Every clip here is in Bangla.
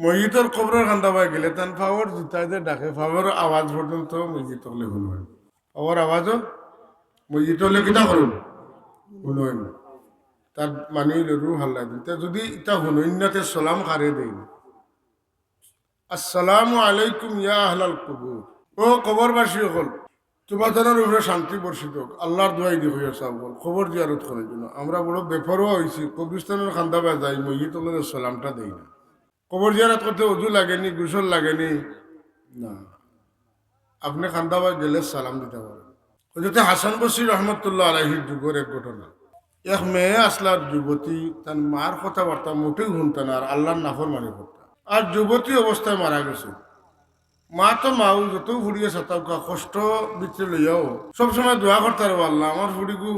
মসজিদর কবরের খান্দা পাই গেলে তান ফাওয়ার, জুতাই যে ডাকে ফাওয়ার, আওয়াজ পর্যন্ত মসজিদ হলে শুনবেন ফাওয়ার আওয়াজও মসজিদ হলে কিতা করুন শুনবেন তার মানি রু হাল্লা দিন তা যদি ইটা শুনইন না সালাম খারে দেই আসসালামু আলাইকুম ইয়া আহলাল কবুর ও কবরবাসী হল তোমাদের উপরে শান্তি বর্ষিত হোক। আল্লাহর দোয়াই দি হইয়া সাহ বল খবর জিয়ারত করার জন্য আমরা বড় বেপরোয়া হয়েছি কবরিস্তানের খান্দা বা যাই মসজিদ সালামটা দেই না। কবর জিয়ারত করতে অজু লাগেনি গোসল লাগেনি। না। আপনি খান্দাবাদ গেলে সালাম দিতে পারেন। হজরতে হাসান বসির রহমতুল্লাহ আলহির যুগের এক ঘটনা। এক মেয়ে আসলার যুবতী তার মার কথাবার্তা মোটেই শুনতেন আর আল্লাহর নাফর মানি করতেন আর যুবতী অবস্থায় মারা গেছে। মা তো মাও যত ফুড়িয়ে সাতাউকা কষ্ট ভিতরে লইয়াও। সবসময় দোয়া করতে আল্লাহ আমার ফুড়িকু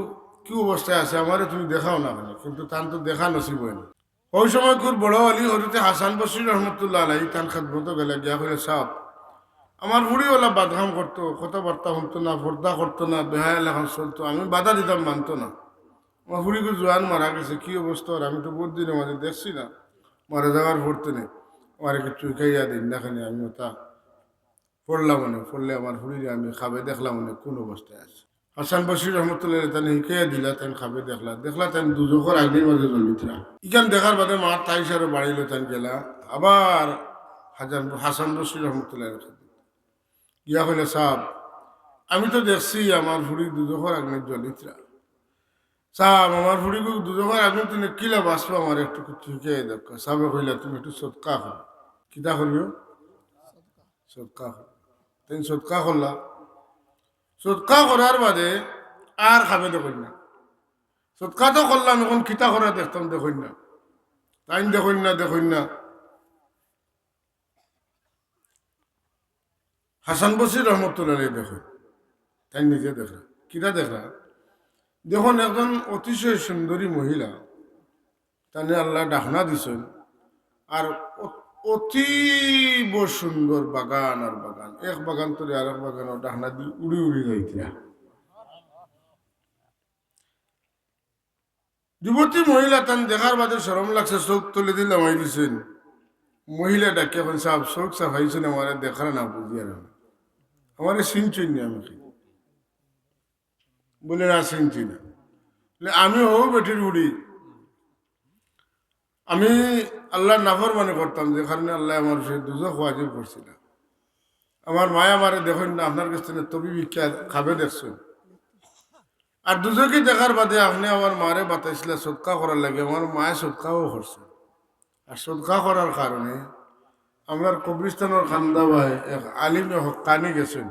কি অবস্থায় আছে আমারে তুমি দেখাও না কেন? কিন্তু তান তো দেখা নসিব হয় না। ওই সময় খুব বড় আলী হরিতে হাসান বসির রহমতুল্লাহ আলাই তান খাদমত গেলে গিয়া হলে সাপ আমার বুড়িওয়ালা বাদঘাম করতো, কথাবার্তা শুনতো না পর্দা করতো না বেহায় লেখান চলতো, আমি বাধা দিতাম, মানতো না। আমার বুড়িকে জোয়ান মারা গেছে, কি অবস্থা ওর? আমি তো বহুত দিনের মাঝে দেখছি না, মারা যাওয়ার পড়তে নেই। আমার একটু চুইকাইয়া দিন, দেখানি আমি ওটা পড়লাম মনে পড়লে আমার হুড়িরে আমি খাবে, দেখলাম মনে কোন অবস্থায় আছে। হাসান বসির রহমতুল্লাহ তাই শিখাইয়া দিলা তাই খাবে দেখলা। দেখলা তাই দুজোখর আগের মাঝে জলিতরা ইখান দেখার বাদে মার তাই সারে বাড়িলো তাই গেলা। আবার হাজান হাসান বসির রহমতুল্লাহ গিয়া হইলে সাহ আমি তো দেখছি আমার ফুড়ি দুজোখর আগ্নে জলিতরা সাহ আমার ফুড়ি দুজোখর আগ্নে তুমি কিলা বাঁচবো আমার একটু শিখাই দেখো সাবে কইলা, তুমি একটু সৎকা করো কিতা করিও সৎকা করো তাই সৎকা করলা সৎকা করার বাদে আর খাবে দেখুন না সৎকা তো করলাম এখন কিতা করা দেখতাম দেখুন না তাই দেখুন না দেখুন না হাসান বসির রহমতুল্লাহ দেখুন তাই নিজে দেখলা কিতা দেখলা দেখুন একজন অতিশয় সুন্দরী মহিলা, তানে আল্লাহ ডাকনা দিছেন আর অতীব সুন্দর বাগান আর বাগান। এক বাগান তোরে আর এক বাগান ডাকনা দি উড়ি উড়ি যাইতিয়া যুবতী মহিলা তান দেখার বাদে সরম লাগছে, চোখ তুলে দিলে আমায় দিছেন। মহিলা ডাকে এখন সাহ চোখ সাফাইছেন আমার দেখার না বুঝিয়ে না আমার চিনছই না আমি বলে না চিনছি না। আমি হো বেটির উড়ি আমি আল্লাহর নাফর মানে করতাম যে কারণে আল্লাহ আমার সে দুজক ওয়াজিব করছিল। আমার মায়া মারে দেখুন না আপনার কাছ থেকে তবি ভিক্ষা খাবে দেখছেন আর দুজকে দেখার বাদে আপনি আমার মারে বাতাইছিল সৎকা করার লাগে আমার মায়ে সৎকাও করছে। আর সৎকা করার কারণে আমরা কবরিস্তানের খান্দা ভাই এক আলিমে হকানি গেছেন।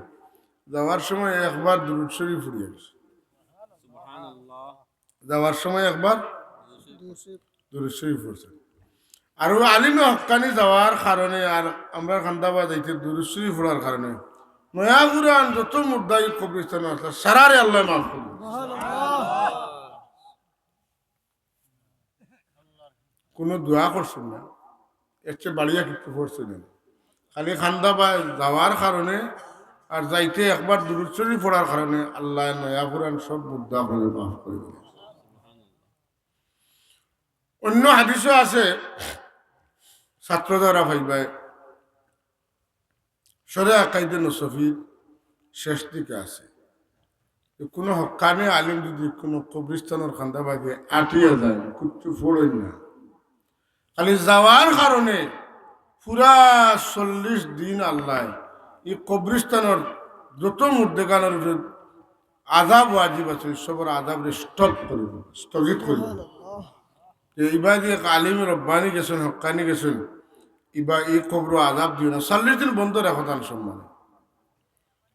যাওয়ার সময় একবার দুরুদ শরীফ ফুরিয়ে গেছে। যাওয়ার সময় একবার দুরুদ শরীফ পড়ছেন আর আলিমে হকানি যাওয়ার কারণে আর আমরা খান্দাবাদ যাইতে দুরুদ শরীফ পড়ার কারণে নয়া গুরান যত মুদ্দাই কবরিস্তান আছে সারারে আল্লাহ মাফ করবে কোনো দোয়া করছেন না। এর চেয়ে বাড়িয়া কিছু করছেন না। খালি খান্দা বা যাওয়ার কারণে আর যাইতে একবার দূরচরি পড়ার কারণে আল্লাহ নয়া পুরাণ সব মুদ্রা করে মাফ করে দিলেন অন্য হাদিসও আছে। ছাত্র দ্বারা ভাইবাই সরে আকাইদে নসফির শেষ দিকে আছে। কোনো হকানে আলিম যদি কোনো কবরিস্তানের খান্দা বাগে আটিয়ে যায়, কুচ্ছু ফোড়েন না। খালি যাওয়ার কারণে পুরা চল্লিশ দিন আল্লাহ এই কবরিস্তানের যত মুর্দেগানের আজাব ওয়াজিব আছে সবর আজাব স্টপ করব স্থগিত করব এইবার যে আলিম রব্বানি গেছেন হকানি গেছেন, ইবা এই কবর আজাব দিও না। চল্লিশ দিন বন্ধ রাখো তার সম্মানে।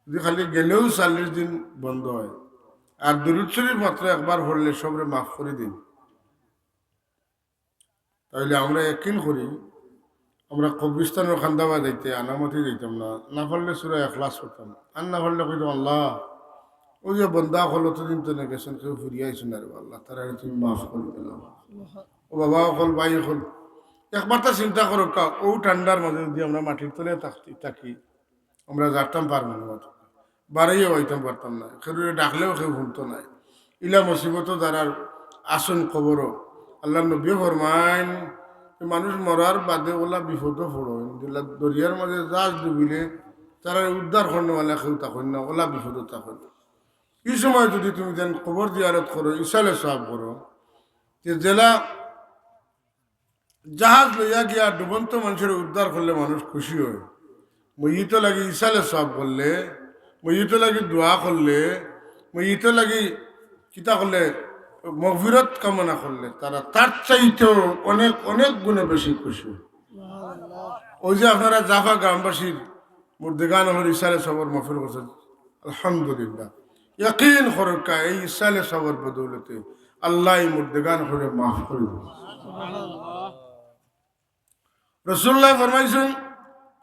যদি খালি গেলেও চল্লিশ দিন বন্ধ হয়। আর দুরুদ মাত্র একবার পড়লে সবরে মাফ করে দিন। তাহলে আমরা একিন করি। আমরা কবরিস্তানের খান্দাবা যাইতে, আনামতি যাইতাম না। না পারলে সুরা এখলাস করতাম আর না পারলে কইতাম, আল্লাহ। ওই যে বন্দা হল অতদিন তো গেছেন কেউ ফুরিয়াইছেন আর আল্লাহ, তারা তুমি মাফ করে দিলাম। ও বাবা, অকল ভাই, অকল একবার তা চিন্তা করো ও ঠান্ডার মাঝে যদি আমরা মাটির তলে থাকতে থাকি, আমরা যারতাম পারব না বাড়াইও হইতাম, পারতাম না। কেউ ডাকলেও কেউ শুনতো না। ইলা মুসিবত যারা আসন কবর আল্লাহ নবী ফরমাইন মানুষ মরার বাদে ওলা বিপদও পড়ো। দরিয়ার মাঝে জাহাজ ডুবিলে তারা উদ্ধার করনেওয়ালা কেউ তখন না, ওলা বিপদও তখন এই সময় যদি তুমি যেন খবর দিয়ারত করো ইসালে সব করো, যে জেলা জাহাজ লইয়া গিয়া ডুবন্ত মানুষের উদ্ধার করলে মানুষ খুশি হয় মইত লাগি ইসালে সব করলে মইত লাগি দোয়া করলে মইত লাগি কিতা করলে, মগফিরত কামনা করলে, তারা তার চাইতেও অনেক অনেক গুণে বেশি খুশি। ওই যে আপনারা জাফা গ্রামবাসীর মুর্দেগান হল ইসালে সবর মফির করছেন, আলহামদুলিল্লাহ ইয়াকিন খরকা এই ইসালে সবর বদৌলতে আল্লাহ মুর্দেগান করে মাফ করে রসুল্লাহ ফরমাইছেন,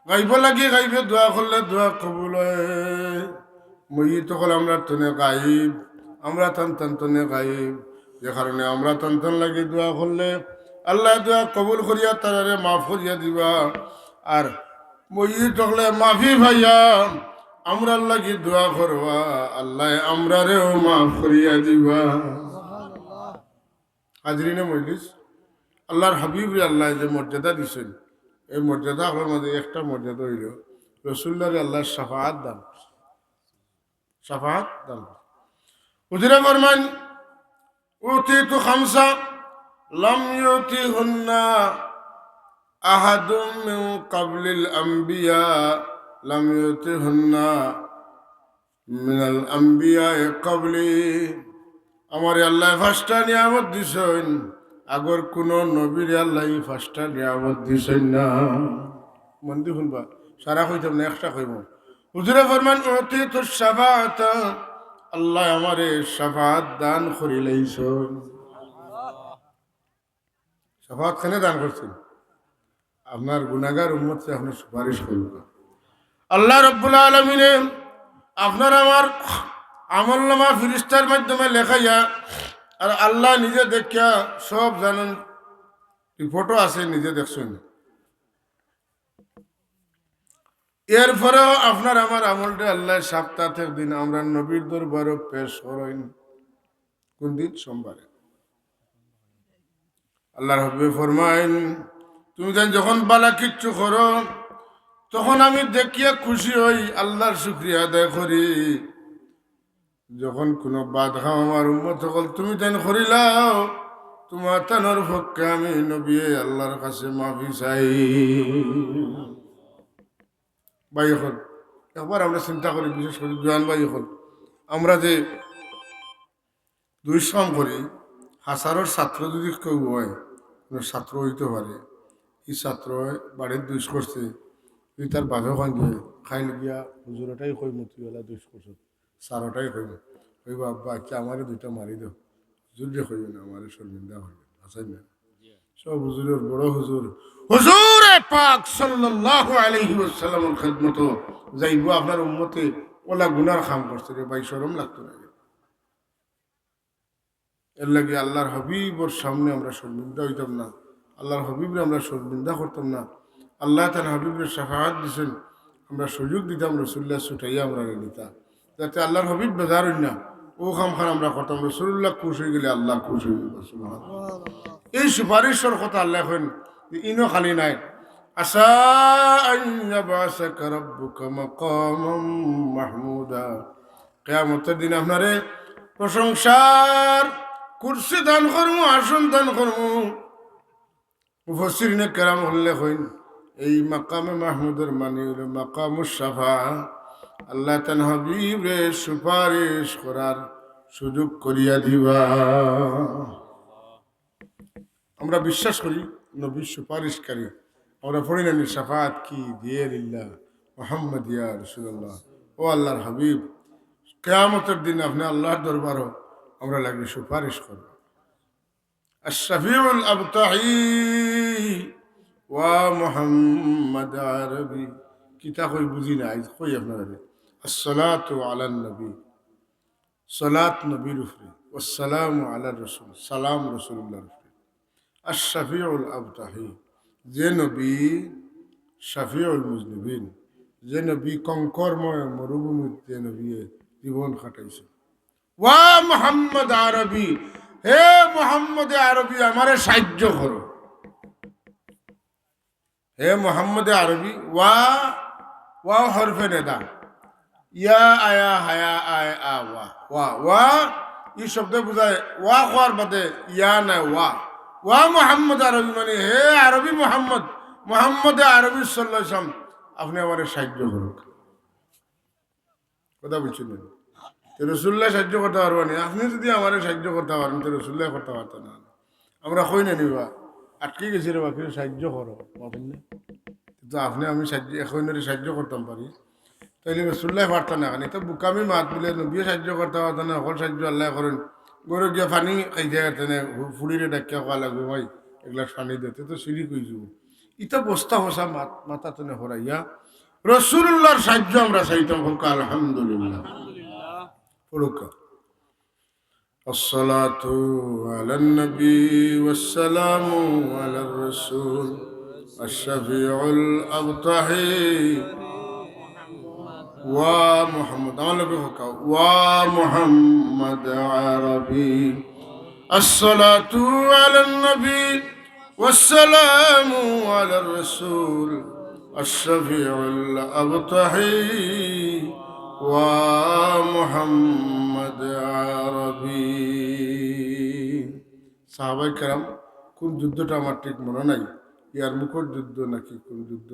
গাইব লাগি, গাইবে দোয়া করলে দোয়া কবুল মই তখন আমরা তনে গাইব, আমরা টান টান তনে গাইব। যে কারণে আমরা টান টান লাগি দোয়া করলে আল্লাহ দোয়া কবুল করিয়া তারারে মাফ করিয়া দিবা। আর মই তকলে মাফি ভাইয়া আমরা লাগি দোয়া করবা, আল্লাহ আমরারেও মাফ করিয়া দিবা। হাজরিনে মজলিস, আল্লাহর হাবিব আল্লাহ যে মর্যাদা দিছেন, এই মর্যাদা আপনার মধ্যে একটা মর্যাদা হইল রসুল্লাহ আল্লাহর সাফাত দান। সাফাত দান। হুজুরে ফরমান উতি তু খামসা লম ইউতি হুন্না আহাদুম মিন কাবলিল আম্বিয়া। ইউতি হুন্না মিনাল আম্বিয়া কাবলি আমার আল্লাহ ফার্স্টটা নিয়ামত দিছেন। আগর কোন নবীর আল্লাহ ফার্স্টটা নিয়ামত দিছেন না। মন্দি শুনবা, সারা কইতাম না, একটা কইব হুজুরে ফরমান অতি তোর সাফাত আল্লাহ আমারে সাফাত দান করি লাইছেন। সাফাত খানে দান করছেন? আপনার গুনাগার উম্মতকে আপনি সুপারিশ করব আল্লাহ রব্বুল আলমিনে আপনার আমার আমল নামা ফিরিস্তার মাধ্যমে লেখাইয়া আর আল্লাহ নিজে দেখিয়া সব জানেন। রিপোর্টও আছে, নিজে দেখছেন। এরপরেও আপনার আমার আমলটা আল্লাহ সপ্তাহের দিন আমরা নবীর দরবারও পেশ করেন। কোন দিন? সোমবারে। আল্লাহর হবে ফরমাইন তুমি যখন বালা কিচ্ছু করো তখন আমি দেখিয়া খুশি হই, আল্লাহর শুক্রিয়া আদায় করি। যখন কোনো বাদ আমার উম্মত সকল, তুমি তেন করিলাও, তোমার তানোর পক্ষে আমি নবী, আল্লাহর কাছে মাফি চাই। ভাই, এখন একবার আমরা চিন্তা করি, বিশেষ করে জোয়ান ভাই আমরা যে দুই শ্রম করি হাজারোর ছাত্র যদি কেউ হয় ছাত্র হইতে পারে, এই ছাত্র বাড়ির দুষ করছে তুই তার বাপে খাইবে খাইল গিয়া হুজুরটাই কই মতিওয়ালা দুষ করছ সারটাই কইব কইব আব্বা আচ্ছা আমারে দুইটা মারি দাও হুজুর যে কইবে না আমারে শর্মিন্দা হইবে আসাই না সব হুজুরের বড় হুজুর হুজুরে পাক সাল্লাল্লাহু আলাইহি ওয়াসাল্লামের খিদমত যাইব আপনার উম্মতে ওলা গুনার কাম করছে রে ভাই শরম লাগতো না এর লাগে আল্লাহর হাবিবর সামনে আমরা শর্মিন্দা হইতাম না। আল্লাহর হাবিবরে আমরা শর্মিন্দা করতাম না। আল্লাহ তার হাবিবের সাফাহাত দিছেন। আমরা সুযোগ দিতাম রসুল্লাহ ছুটাইয়া আমরা নিতাম যাতে আল্লাহর হাবিব বেজার না ও খাম খান আমরা করতাম। রসুল্লাহ খুশ হয়ে গেলে আল্লাহ খুশ হয়ে গেল এই সুপারিশের কথা আল্লাহ এখন ইনো খালি নাই। আশা মাহমুদা। আপনারে দান দান কেরাম। হল্লে হইন এই মাকামে মাহমুদের মানে হইল মাকাম সাফা আল্লাহ তান হবিবরে সুপারিশ করার সুযোগ করিয়া দিবা। আমরা বিশ্বাস করি, নবীর সুপারিশকারী। আমরা পড়ি না সাফাত কি? দিয়ে লিল্লা মোহাম্মদ ইয়া রসুল্লাহ ও আল্লাহর হাবিব, কেয়ামতের দিন আপনি আল্লাহর দরবারও আমরা লাগবে সুপারিশ করব। আশাফিউল আবতাহী। ওয়া মোহাম্মদ আরবি। কিতা কই বুঝি না আইজ কই আপনারা নবী। সলাত নবীর উফরে ওসালাম আলা রসুল, সালাম রসুল্লাহ উফরে আর শাফিউল আবতাহি, যে নবী শাফিউল মুজনবিন, যে নবী কঙ্করময় মরুভূমিত যে জীবন খাটাইছে ওয়া মোহাম্মদ আরবি, হে মোহাম্মদ আরবি, আমারে সাহায্য করো। হে মোহাম্মদ আরবি, ওয়া ওয়া হরফে নেদা। ইয়া আয়া হায়া আয় আ ওয়া। ওয়া ওয়া, এই শব্দ বোঝায় ওয়া হওয়ার বাদে ইয়া না ওয়া। ওয়া মোহাম্মদ আরবি মানে হে আরবি মোহাম্মদ মোহাম্মদ আরবি সাল্লাম। আপনি আমার সাহায্য করুন কথা তো রসুল্লাহ সাহায্য করতে পারব না। আপনি যদি আমার সাহায্য করতে পারেন, তো রসুল্লাহ করতে পারতেন না। আমরা কই না নিবা। আটকে গেছি রে বাকি সাহায্য করো পাবেন না কিন্তু আপনি, আমি সাহায্য এখন সাহায্য করতাম পারি। তাইলে রসুল্লাহ পারতাম না কারণ তো বুকামি মাত বলে, নবীও সাহায্য করতে পারতাম না সকল সাহায্য আল্লাহ করেন গরু গিয়া পানি খাই যায় তেনে ফুড়িরে ডাকিয়া খাওয়া লাগবে, ভাই। এগুলা পানি দিতে তো সিঁড়ি কই যাব। ইটা বস্তা বসা মাত মাথা তেনে হরাইয়া রসুল্লাহর সাহায্য আমরা চাইতাম হোক আলহামদুলিল্লাহ। পড়ুক الصلاة على النبي والسلام على الرسول الشفيع الأبطحي ومحمد ومحمد عربي الصلاة على النبي والسلام على الرسول الشفيع الأبطحي ومحمد عربي সাহাবাই কেরাম কোন যুদ্ধটা আমার ঠিক মনে নাই ইয়ার মুখর যুদ্ধ নাকি কোন যুদ্ধ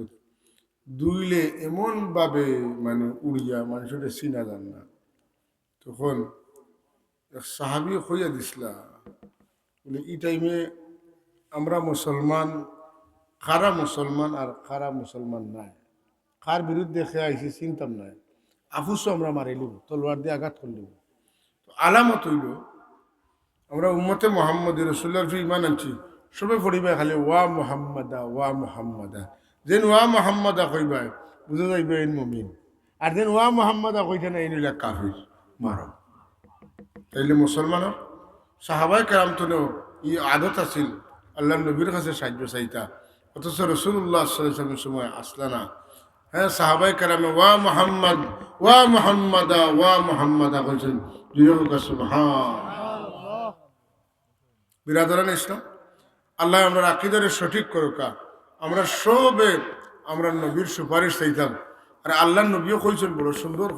দুইলে এমনভাবে মানে উড়িয়া মানুষের চিনা যান না তখন এক সাহাবি হইয়া দিসলা বলে এই টাইমে আমরা মুসলমান খারা মুসলমান আর খারা মুসলমান নাই খার বিরুদ্ধে খেয়ে আইসি চিন্তাম নাই আফুসও আমরা মারিলিব তলোয়ার দিয়ে আঘাত করলিব তো আলামত হইল, আমরা উম্মতে মোহাম্মদ রসুল্লার ফি ইমান আনছি। সবে পড়িবা খালি, ওয়া মোহাম্মদা ওয়া মোহাম্মদা। যেন ওয়া মোহাম্মদা কইবা বুঝে যাইবে ইন মমিন। আর যেন ওয়া মোহাম্মদা কইতে না ইন হইলা কাফির মার তাইলে মুসলমানের সাহাবাই কেরাম তো ই আদত আছিল, আল্লাহ নবীর কাছে সাহায্য চাইতা। অথচ রসুল্লাহ সাল্লামের সময় আসলা না। হ্যাঁ সাহাবাই কেরামে ওয়া মোহাম্মদ, ওয়া মোহাম্মদা ওয়া মোহাম্মদা কইছেন। ইসলাম, আল্লাহ আমরা আকিদারে সঠিক করুকা, আমরা সবে আমরা নবীর সুপারিশ চাইতাম। আর আল্লাহ নবীও কইছেন, বড় সুন্দর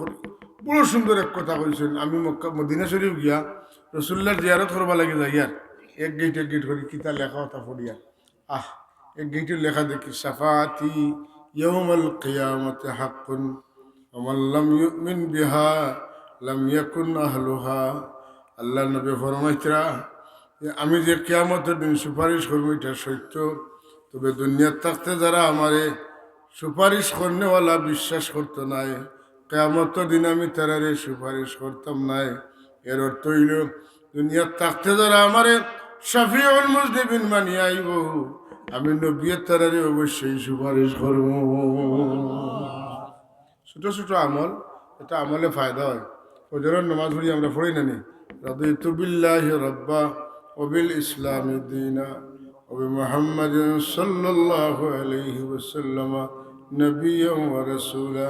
বড় সুন্দর এক কথা কইছেন। আমি মদিনা শরীফ গিয়া রসুল্লার জিয়ারত করবা লাগে যাইয়ার এক গেট এক গেট করি, কিতা লেখা কথা পড়িয়া আহ, এক গেটের লেখা দেখি, সাফাতি ইয়ৌমাল কিয়ামতে হাক্কুন আমার লাম ইউমিন বিহা লাম ইয়াকুন আহলুহা আল্লাহ নবী ফরমাইতরা আমি যে কেয়ামতের দিন সুপারিশ করব এটা সত্য। তবে দুনিয়ার থাকতে যারা আমারে সুপারিশ করনেওয়ালা বিশ্বাস করতো নাই, কেয়ামতের দিন আমি তারারে সুপারিশ করতাম নাই। এর অর্থ হইল, দুনিয়ার থাকতে যারা আমারে শফিউল মুজলিবিন মানি আইব, আমি নবিয়ের তারারে অবশ্যই সুপারিশ করব। ছোট ছোট আমল, এটা আমলে ফায়দা হয়। ওজনের নামাজ পড়ি আমরা পড়ি না নি রাদিতু বিল্লাহি রাব্বা وبالإسلام دينا وبمحمد صلى الله عليه وسلم نبيا ورسولا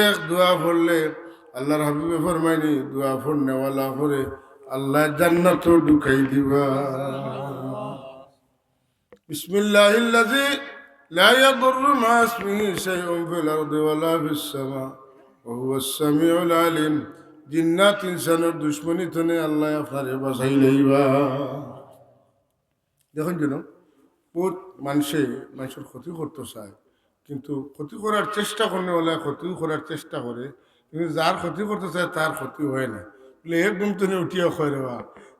এক দোয়া পড়লে আল্লাহর হাবিবে ফরমাইনি দোয়া পড়নে ওয়ালা করে আল্লাহ জান্নাত ঢুকাই দিবা বিসমিল্লাহিল্লাযী لا يضر مع اسمه شيء في الأرض ولا في السماء وهو السميع العليم জিন্নাত ইনসানের দুশ্মনী থনে আল্লাহ আপনারে বাসাই লইবা। দেখুন যেন বহুত মানুষে মানুষের ক্ষতি করতে চায়, কিন্তু ক্ষতি করার চেষ্টা করলে বলে ক্ষতিও করার চেষ্টা করে, কিন্তু যার ক্ষতি করতে চায় তার ক্ষতি হয় না। বলে একদম তুমি উঠিয়া খয় রেবা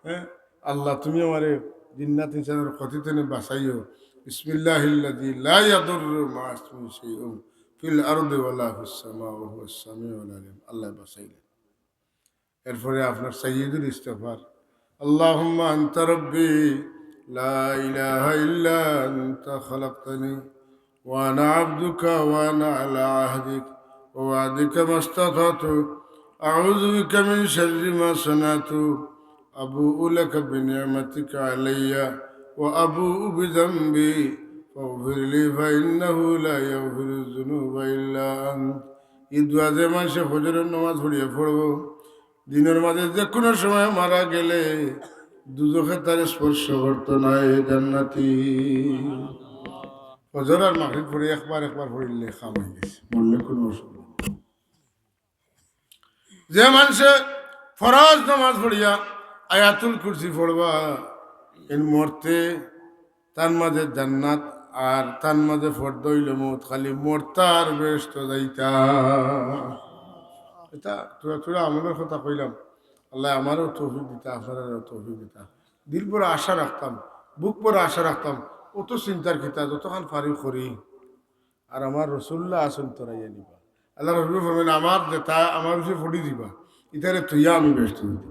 হ্যাঁ? আল্লাহ, তুমি আমারে জিন্নাত ইনসানের ক্ষতি তেনে বাঁচাইও। বিসমিল্লাহিল্লাযী লা ইয়াদুররু মা ইসমিহি শাইউন ফিল আরদি ওয়ালা ফিস সামা ওয়া হুয়াস সামিউল আল্লাহ বাঁচাইলেন এরপরে আপনার সাইয়দুল ইস্তফার اللهم أنت ربي لا إله إلا أنت خلقتني وأنا عبدك وأنا على عهدك ووعدك ما استطعت أعوذ بك من شر ما صنعت أبوء لك بنعمتك علي وأبوء بذنبي فاغفر لي فإنه لا يغفر الذنوب إلا أنت إدوا زي ما فجر النماز পড়িয়ে পড়বো দিনের মাঝে যে কোনো সময় মারা গেলে দুজখে তার স্পর্শ করতো না, এ জান্নাতি। হজর আর মাগরিব পড়ে একবার একবার পড়িলে খাম গেছে, বললে কোনো অসুবিধা যে মানুষে ফরজ নামাজ পড়িয়া আয়াতুল কুরসি পড়বা, এর মরতে তার মাঝে জান্নাত আর তার মাঝে ফর্দ হইল মত, খালি মরতার ব্যস্ত যাইতা। এটা তোরা তোরা আমাদের কথা কইলাম। আল্লাহ আমারও তৌফিক দিতা আপনারও দিতা। দিল পরে আশা রাখতাম, বুক পরে আশা রাখতাম, অত চিন্তার খিতা যতক্ষণ পারি করি। আর আমার রসুল্লাহ আসন তোরাইয়া নিবা আল্লাহ রবি ফরমেন আমার যেটা আমার বিষয়ে দিবা। ইতারে তুইয়া আমি ব্যস্ত দিতে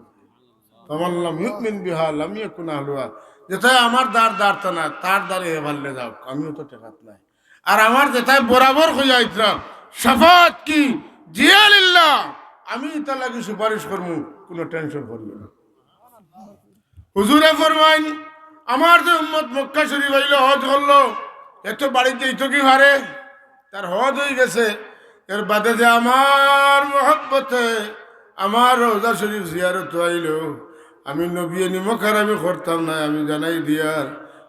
তমাল্লাম ইউকমিন বিহা লামিয়া কুনা হলুয়া যেটাই আমার দ্বার দ্বারটা না, তার দ্বারে হে ভাল্লে যাও। আমিও তো টেকাত নাই। আর আমার যেটাই বরাবর হইয়া ইতরাম। সাফাত কি? জিয়ালিল্লাহ। আমি ইতা লাগি সুপারিশ করমু কোনো টেনশন করিও না। হুজুরে ফরমাইন, আমার যে উম্মত মক্কা শরীফ হইল হজ করল, এত বাড়িতে ইতো কি হারে? তার হজ হয়ে গেছে। এর বাদে যে আমার মহব্বতে, আমার রোজা শরীফ জিয়ারত আইল। আমি নবিয়ে নিমখার আমি করতাম না, আমি জানাই দিয়ার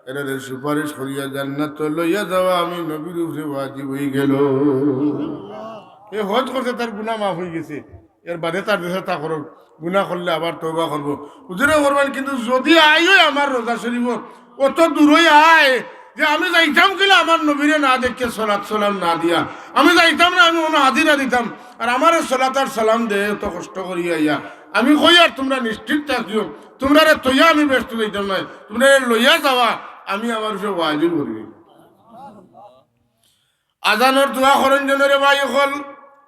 এরা সুপারিশ করিয়া জান্নাত লইয়া যাওয়া আমি নবীর উপরে ওয়াজিব হয়ে গেল। এ হজ করতে তার গুণা মাফ হয়ে গেছে। এর বাদে তার দেশে তা করো গুণা করলে আবার তৌবা করব। হুজুরে করবেন কিন্তু যদি আইও আমার রোজা শরীফ অত দূরই আয় যে আমি যাইতাম কিনা আমার নবীরে না দেখে সলাৎ সালাম না দিয়া। আমি যাইতাম না, আমি কোনো হাজিরা দিতাম। আর আমার সলাত আর সালাম দে, এত কষ্ট করিয়া ইয়া আমি কই আর তোমরা নিশ্চিত থাকিও? তোমরা রে তৈয়া আমি ব্যস্ত দিতাম না। তোমরা রে লইয়া যাওয়া আমি আমার সে ওয়াজিব করি। আজানোর দোয়া করেন জনের ভাই হল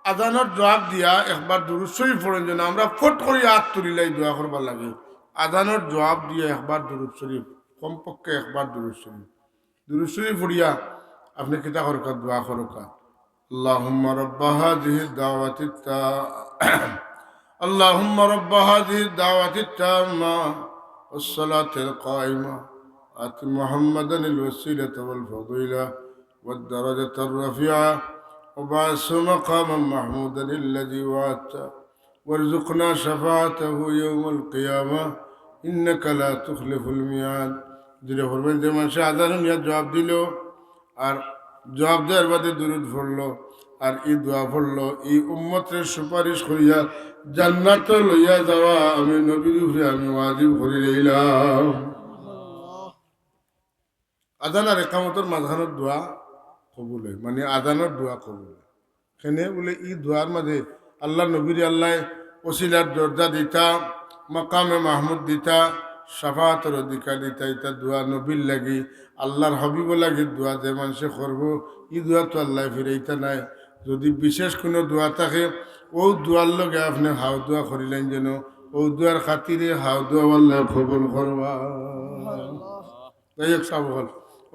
আজানোর জবাব দিয়া একবার দুরুৎসই পড়েন যেন আমরা ফট করে হাত তুলিলাই দোয়া করবার লাগে আজানোর জবাব দিয়ে একবার দুরুদ শরীফ কমপক্ষে একবার দুরুদ শরীফ দুরুদ শরীফ পড়িয়া আপনি কিতা করকা দোয়া করকা اللهم رب هذه الدعوة التامة اللهم رب هذه الدعوة التامة والصلاة القائمة آت محمدا الوسيلة والفضيلة والدرجة الرفيعة وبعث مقاما محمودا الذي وعدته وارزقنا شفاعته يوم القيامة إنك لا تخلف الميعاد দিলে করবেন যে মানুষ আদান ইয়া জবাব দিল আর জবাব দেওয়ার বাদে দূরত পড়লো আর ই দোয়া পড়লো এই উম্মতের সুপারিশ করিয়া জান্নাত লইয়া যাওয়া আমি নবীর উপরে আমি ওয়াজিব করে রইলাম আদান আর একামতর মাঝখানোর দোয়া কবুল হয় মানে আদানোর দোয়া কবুল। সেনে বলে ই দোয়ার মাঝে আল্লাহ নবীর আল্লাহ ওসিলার দরজা দিতা মকামে মাহমুদ দিতা সাফাতর অধিকার দিতা ইতা দোয়া নবীর লাগি আল্লাহর হবিব লাগি দোয়া যে মানুষে করব ই দোয়া তো আল্লাহ ফিরাইতা নাই। যদি বিশেষ কোনো দোয়া থাকে ও দোয়ার লগে আপনি হাও দোয়া করিলেন যেন ও দোয়ার খাতিরে হাও দোয়া আল্লাহ কবুল করবা যাই হোক সাব হল।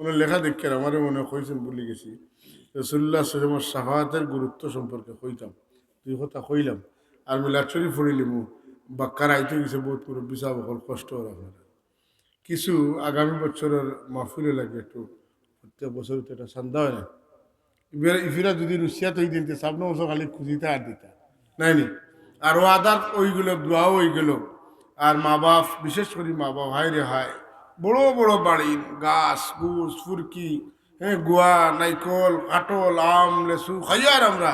কোনো লেখা দেখে আমারও মনে কইছেন ভুলে গেছি। রসুল্লাহ সাল্লামের সাফাতের গুরুত্ব সম্পর্কে কইতাম। দুই কথা কইলাম। আর মিলাদ শরীফ পড়িলিমু বাক্কার আইতে গেছে বহুত পুরো বিশাব হল কষ্ট কিছু আগামী বছরের মাহফিলে লাগে একটু, প্রত্যেক বছর তো এটা সান্দা হয় না। ইফিরা যদি রুশিয়া তৈ দিতে সামনে বছর খালি খুঁজিতে আর দিতা। নাই নি? আর ও আদার ওইগুলো, দোয়াও ওই গেল। আর মা বাপ বিশেষ করে মা বাপ হায় রে হায়। বড় বড় বাড়ি গাছ গুস ফুরকি হ্যাঁ গোয়া নাইকল কাটল আম লেসু খাইয়ার আমরা।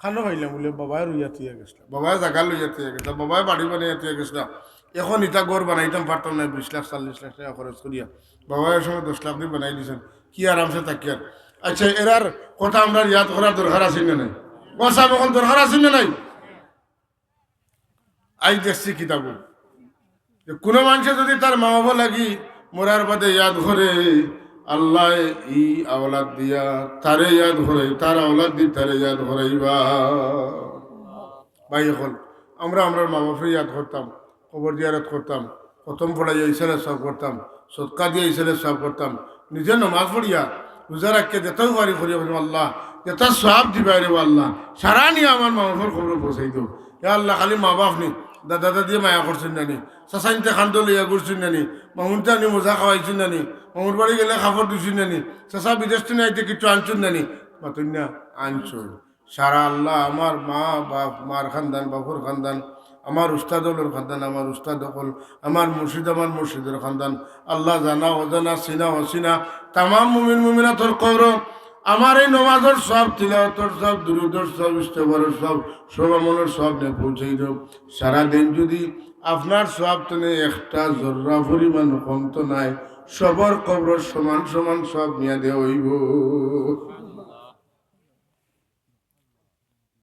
খানো খাইলাম বলে বাবাই রইয়া থিয়া গেছিলাম বাবাই জাগা লইয়া থিয়া গেছিলাম বাবাই বাড়ি বানাইয়া থিয়া গেছিলাম এখন ইটা গড় বানাইতাম পারতাম না বিশ লাখ চল্লিশ লাখ টাকা খরচ করিয়া বাবাই সময় দশ লাখ দিয়ে বানাই দিয়েছেন কি আরামসে তাকিয়ার আচ্ছা এরার কথা আমরা ইয়াদ করার দরকার আছে না নাই? বসা বকল দরকার আছে না নাই? আই দেখছি কিতাব যে কোনো মানুষে যদি তার মা বাবা লাগি, মরার বাদে ইয়াদ করে, আল্লাহ ই আওলাদ দিয়া তারে ইয়াদ ঘরাই তার আওলাদ দি তারে ইয়াদ ঘরাইবা ভাই হল আমরা আমরা মা বাপরে ইয়াদ করতাম খবর জিয়ারত করতাম, প্রথম পড়াই ইসালে সব করতাম সৎকা দিয়ে ইসালে সব করতাম, নিজে নমাজ পড়িয়া রোজা রাখকে যেতেও পারি করিয়া বলব, আল্লাহ যেটা সব দিবাই রে আল্লাহ, সারা নিয়ে আমার মা বাপের খবর পৌঁছাই এ আল্লাহ, খালি মা বাপ নি দাদা দাদি মায়া করছেন নানি। চাচাইতে খান্দ লইয়া ঘুরছেন নানি। মামুনতে আনি মোজা খাওয়াইছেন নানি। মামুর বাড়ি গেলে খাবার দিছেন নানি। চাচা বিদেশ থেকে আইতে কিছু আনছেন নানি? মাতুন না, আনছুন। সারা আল্লাহ আমার মা বাপ, মার খানদান, বাপুর খানদান, আমার উস্তাদ হলোর খানদান, আমার উস্তাদ হল, আমার মুর্শিদ, আমার মুর্শিদের খানদান। আল্লাহ জানা, অজানা, সিনা অসিনা তামাম মুমিন মুমিনা তোর কৌর আমার এই নমাজের সব তিলাওতর সব দুরুদর সব ইস্তেফারের সব সব সব নিয়ে পৌঁছাই দেব সারাদিন যদি আপনার সব তেনে একটা জর্রা পরিমাণ কমতো নাই, সবর কবর সমান সমান সব নিয়ে দেওয়া হইব।